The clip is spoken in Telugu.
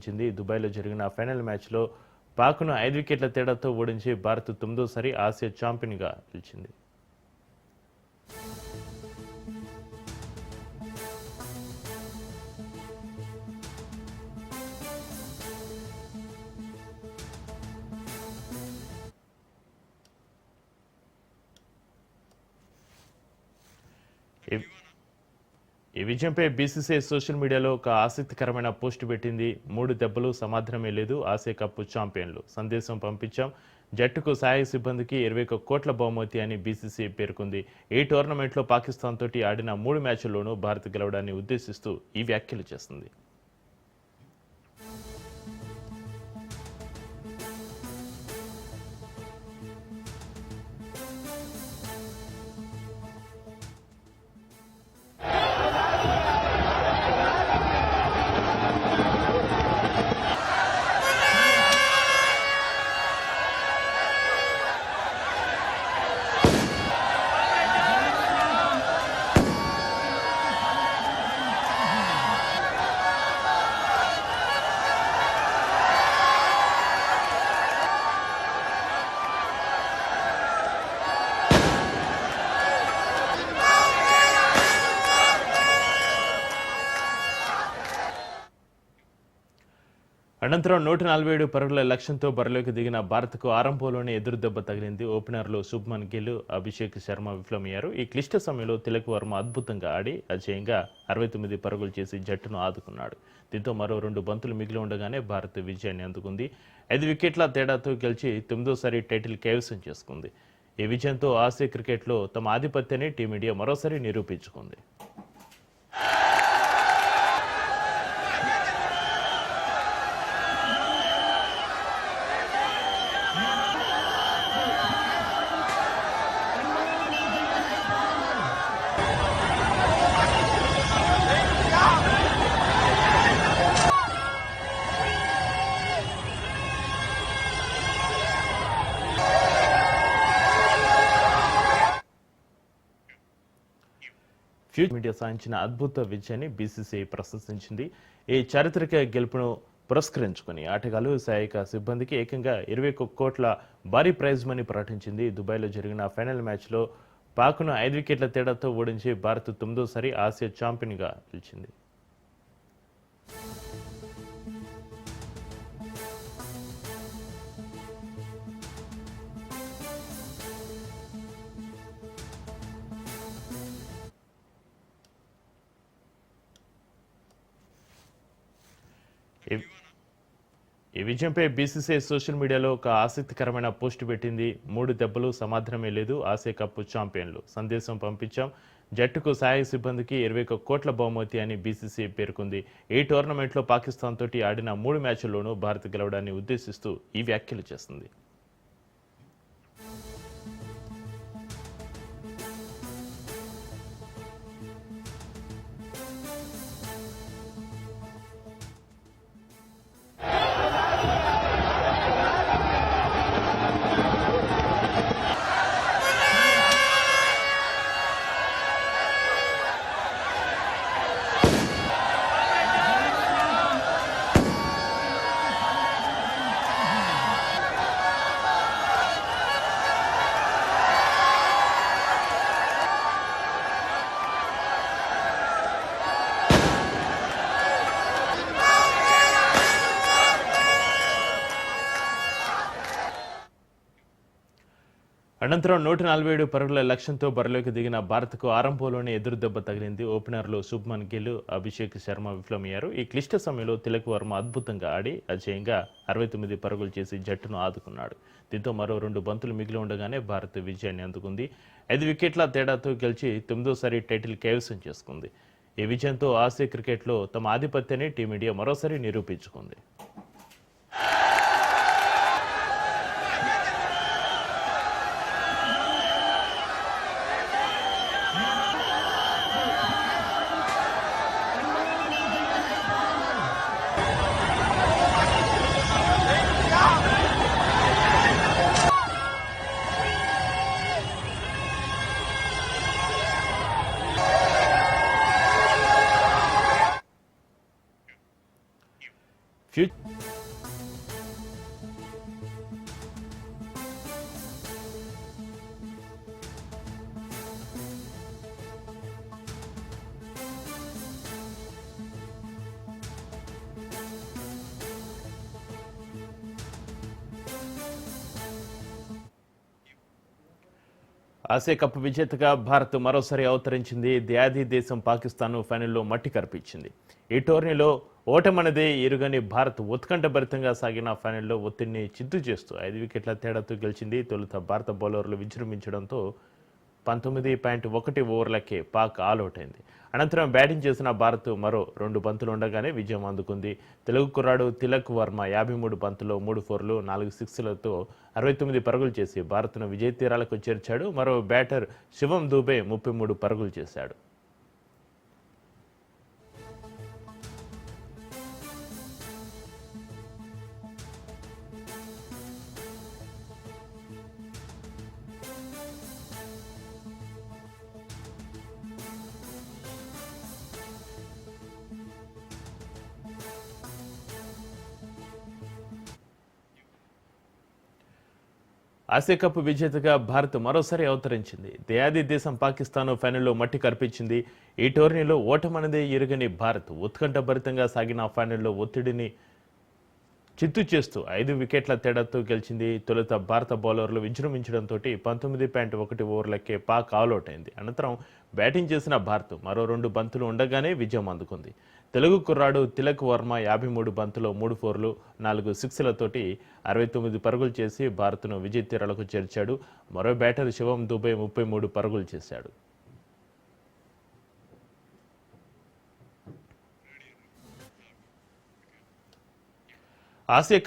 సాధించింది దుబాయ్లో జరిగిన ఫైనల్ మ్యాచ్లో పాక్ను ఐదు వికెట్ల తేడాతో ఓడించి భారత్ తొమ్మిదోసారి ఆసియా ఛాంపియన్గా నిలిచింది. If, ఈ విజయంపై బీసీసీఐ సోషల్ మీడియాలో ఒక ఆసక్తికరమైన పోస్ట్ పెట్టింది. మూడు దెబ్బలు సమాధానమే లేదు. ఆసియా కప్ ఛాంపియన్లు సందేశం పంపించాం. జట్టుకు సహాయ సిబ్బందికి ఇరవై ఒక్క కోట్ల బహుమతి అని బీసీసీఐ పేర్కొంది. ఈ టోర్నమెంట్లో పాకిస్తాన్ తోటి ఆడిన మూడు మ్యాచ్ల్లోనూ భారత్ గెలవడాన్ని ఉద్దేశిస్తూ ఈ వ్యాఖ్యలు చేస్తుంది. అనంతరం నూట నలభై ఏడు పరుగుల లక్ష్యంతో బరిలోకి దిగిన భారత్కు ఆరంభంలోనే ఎదురు దెబ్బ తగిలింది ఓపెనర్లు శుభ్మన్ గిల్ అభిషేక్ శర్మ విఫలమయ్యారు. ఈ క్లిష్ట సమయంలో తిలక్ వర్మ అద్భుతంగా ఆడి అజయంగా అరవై తొమ్మిది పరుగులు చేసి జట్టును ఆదుకున్నాడు. దీంతో మరో రెండు బంతులు మిగిలి ఉండగానే భారత్ విజయాన్ని అందుకుంది. ఐదు వికెట్ల తేడాతో గెలిచి తొమ్మిదోసారి టైటిల్ కైవసం చేసుకుంది. ఈ విజయంతో ఆసియా క్రికెట్లో తమ ఆధిపత్యాన్ని టీమిండియా మరోసారి నిరూపించుకుంది. ఫ్యూచర్ మీడియా సాధించిన అద్భుత విజయాన్ని బీసీసీఐ ప్రశంసించింది. ఈ చారిత్రక గెలుపును పురస్కరించుకుని ఆటగాళ్ళు సహాయక సిబ్బందికి ఏకంగా ఇరవై ఒక్క కోట్ల భారీ ప్రైజ్ మనీ ప్రకటించింది. దుబాయ్లో జరిగిన ఫైనల్ మ్యాచ్లో పాక్ను ఐదు వికెట్ల తేడాతో ఓడించి భారత్ తొమ్మిదోసారి ఆసియా ఛాంపియన్గా నిలిచింది. ఈ- విజయంపై బీసీసీఐ సోషల్ మీడియాలో ఒక ఆసక్తికరమైన పోస్ట్ పెట్టింది. మూడు దెబ్బలు సమాధానమే లేదు. ఆసియా కప్ ఛాంపియన్లు. సందేశం పంపించాం. జట్టుకు సహాయక సిబ్బందికి ఇరవై ఒక్క కోట్ల బహుమతి అని బీసీసీఐ పేర్కొంది. ఈ టోర్నమెంట్లో పాకిస్తాన్ తోటి ఆడిన మూడు మ్యాచ్ల్లోనూ భారత్ గెలవడాన్ని ఉద్దేశిస్తూ ఈ వ్యాఖ్యలు చేస్తుంది. అనంతరం నూట నలభై ఏడు పరుగుల లక్ష్యంతో బరిలోకి దిగిన భారత్కు ఆరంభంలోనే ఎదురు దెబ్బ తగిలింది ఓపెనర్లు శుభ్మన్ గిల్ అభిషేక్ శర్మ విఫలమయ్యారు. ఈ క్లిష్ట సమయంలో తిలక్ వర్మ అద్భుతంగా ఆడి అజయంగా అరవై తొమ్మిది పరుగులు చేసి జట్టును ఆదుకున్నాడు. దీంతో మరో రెండు బంతులు మిగిలి ఉండగానే భారత్ విజయాన్ని అందుకుంది. ఐదు వికెట్ల తేడాతో గెలిచి తొమ్మిదోసారి టైటిల్ కైవసం చేసుకుంది. ఈ విజయంతో ఆసియా క్రికెట్లో తమ ఆధిపత్యాన్ని టీమిండియా మరోసారి నిరూపించుకుంది. ఆసియా కప్ విజేతగా భారత్ మరోసారి అవతరించింది. ద్యాది దేశం పాకిస్తాన్ ఫైనల్లో మట్టి కరిపించింది. ఈ టోర్నీలో ఓటమనేది ఎరుగని భారత్ ఉత్కంఠభరితంగా సాగిన ఫైనల్లో ఒత్తిడిని చిత్తు చేస్తూ ఐదు వికెట్ల తేడాతో గెలిచింది. తొలుత భారత బౌలర్లు విజృంభించడంతో పంతొమ్మిది పాయింట్ ఒకటి ఓవర్లకే పాక్ ఆల్అవుట్ అయింది. అనంతరం బ్యాటింగ్ చేసిన భారత్ మరో రెండు బంతులు ఉండగానే విజయం అందుకుంది. తెలుగు కుర్రాడు తిలక్ వర్మ యాభై మూడు బంతులు మూడు ఫోర్లు నాలుగు సిక్స్లతో అరవై తొమ్మిది పరుగులు చేసి భారత్ను విజయ తీరాలకు చేర్చాడు. మరో బ్యాటర్ శివం దూబే ముప్పై మూడు పరుగులు చేశాడు. ఆసియా కప్ విజేతగా భారత్ మరోసారి అవతరించింది. దయాది దేశం పాకిస్తాన్ ఫైనల్లో మట్టి కర్పించింది. ఈ టోర్నీలో ఓటమనదే ఎరుగని భారత్ ఉత్కంఠభరితంగా సాగిన ఫైనల్లో ఒత్తిడిని చిత్తు చేస్తూ ఐదు వికెట్ల తేడాతో గెలిచింది. తొలుత భారత బౌలర్లు విజృంభించడంతో పంతొమ్మిది పాయింట్ ఒకటి ఓవర్లకే పాక్ ఆల్అవుట్ అయింది. అనంతరం బ్యాటింగ్ చేసిన భారత్ మరో రెండు బంతులు ఉండగానే విజయం అందుకుంది. తెలుగు కుర్రాడు తిలక్ వర్మ యాభై మూడు బంతులో మూడు ఫోర్లు నాలుగు సిక్స్లతోటి అరవై తొమ్మిది పరుగులు చేసి భారత్ను విజయ తీరాలకు చేర్చాడు. మరో బ్యాటర్ శివం దుబే ముప్పై మూడు పరుగులు చేశాడు. ఆసియా